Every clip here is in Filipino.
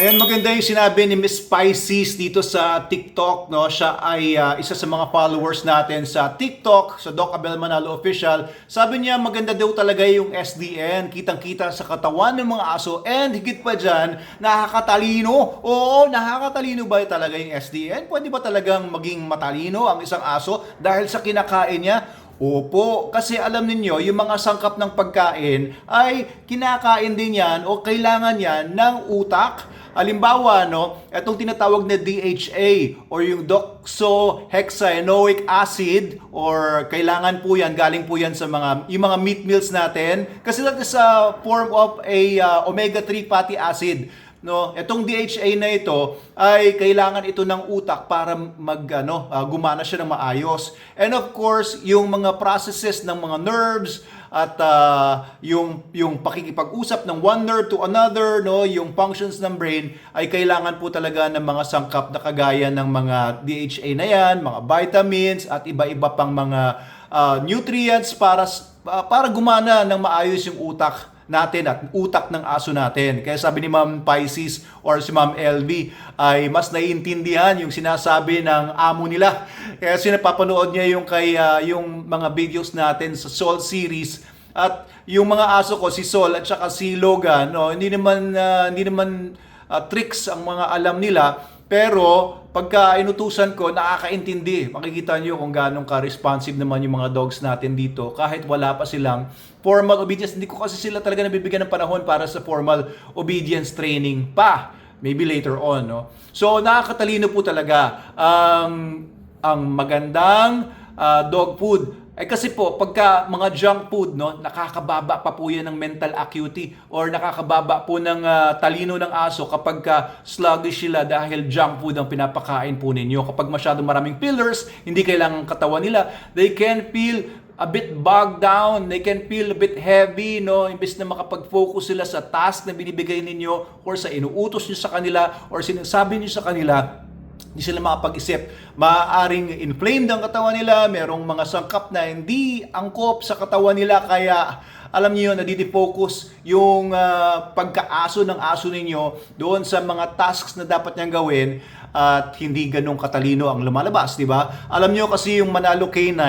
Ayan, maganda yung sinabi ni Miss Pisces dito sa TikTok, no? Siya ay ah, isa sa mga followers natin sa TikTok, sa Doc Abel Manalo Official. Sabi niya, maganda daw talaga yung SDN, kitang-kita sa katawan ng mga aso, and higit pa dyan, nakakatalino. Oo, nakakatalino ba talaga yung SDN? Pwede ba talagang maging matalino ang isang aso dahil sa kinakain niya? Opo, kasi alam ninyo, yung mga sangkap ng pagkain ay kinakain din yan o kailangan yan ng utak. Halimbawa, no, itong tinatawag na DHA or yung doxohexaenoic acid or kailangan po yan, galing po yan sa mga, yung mga meat meals natin. Kasi that is a form of a uh, omega-3 fatty acid. No, itong DHA na ito ay kailangan ito ng utak para mag ano, ah, gumana siya ng maayos. And of course, yung mga processes ng mga nerves at ah, yung yung pakikipag-usap ng one nerve to another, no, yung functions ng brain ay kailangan po talaga ng mga sangkap na kagaya ng mga DHA na yan, mga vitamins at iba-iba pang mga ah, nutrients para ah, para gumana ng maayos yung utak natin at utak ng aso natin. Kaya sabi ni Ma'am Pisces or si Ma'am LV ay mas naiintindihan yung sinasabi ng amo nila. Kaya sinapapanood niya yung kay ah, yung mga videos natin sa Soul series at yung mga aso ko si Sol at saka si Logan no hindi naman ah, hindi naman ah, tricks ang mga alam nila pero pagka inutusan ko, nakakaintindi. Makikita nyo kung gaano ka-responsive naman yung mga dogs natin dito kahit wala pa silang formal obedience. Hindi ko kasi sila talaga nabibigyan ng panahon para sa formal obedience training pa. Maybe later on, no? So, nakakatalino po talaga ang ang magandang ah, dog food ay kasi po, pagka mga junk food, no, nakakababa pa po yan ng mental acuity or nakakababa po ng ah, talino ng aso kapag ka sluggish sila dahil junk food ang pinapakain po ninyo. Kapag masyadong maraming fillers, hindi kailangan katawan nila, they can feel a bit bogged down, they can feel a bit heavy, no? Imbes na makapag-focus sila sa task na binibigay ninyo or sa inuutos nyo sa kanila or sinasabi nyo sa kanila, hindi sila makapag-isip. Maaaring inflamed ang katawan nila, merong mga sangkap na hindi angkop sa katawan nila, kaya alam niyo nadidi-focus yung ah, pagkaaso ng aso ninyo doon sa mga tasks na dapat niyang gawin at hindi ganong katalino ang lumalabas, di ba? Alam niyo kasi yung Manalo K9,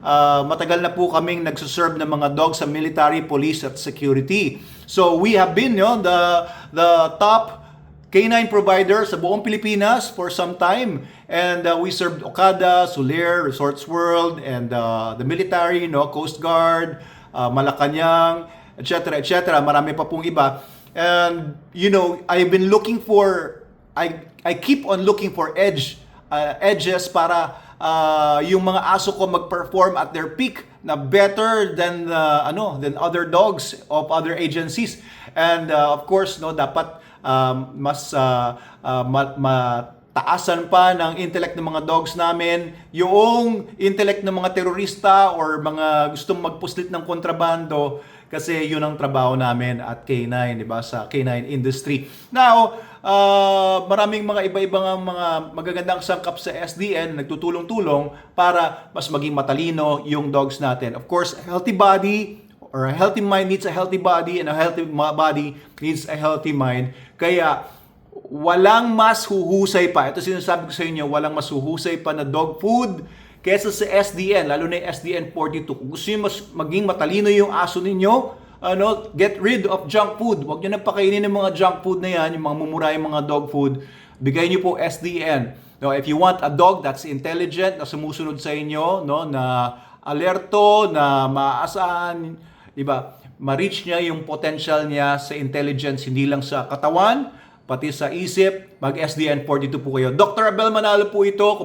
ah, matagal na po kaming nagsuserve ng mga dogs sa military, police at security. So we have been you know, the the top K9 provider sa buong Pilipinas for some time. And uh, we served Okada, Soler, Resorts World, and uh, the military, no, Coast Guard, uh, Malacanang, etc., etc. Marami pa pong iba. And, you know, I've been looking for, I, I keep on looking for edge, uh, edges para uh, yung mga aso ko mag-perform at their peak na better than uh, ano than other dogs of other agencies and uh, of course no dapat um, mas uh, uh, ma- pa ng intellect ng mga dogs namin yung intellect ng mga terorista or mga gustong magpuslit ng kontrabando kasi yun ang trabaho namin at K9, di ba, sa K9 industry. Now, uh, maraming mga iba-ibang mga magagandang sangkap sa SDN nagtutulong-tulong para mas maging matalino yung dogs natin. Of course, healthy body or a healthy mind needs a healthy body and a healthy body needs a healthy mind. Kaya walang mas huhusay pa. Ito sinasabi ko sa inyo, walang mas huhusay pa na dog food kesa sa SDN, lalo na yung SDN 42. Kung gusto nyo mas maging matalino yung aso ninyo, ano, get rid of junk food. Huwag nyo nang pakainin ng mga junk food na yan, yung mga mumurayang mga dog food. Bigay nyo po SDN. No, if you want a dog that's intelligent, na sumusunod sa inyo, no, na alerto, na maaasahan, di ba? Ma-reach niya yung potential niya sa intelligence, hindi lang sa katawan, pati sa isip, mag-SDN 42 po kayo. Dr. Abel Manalo po ito.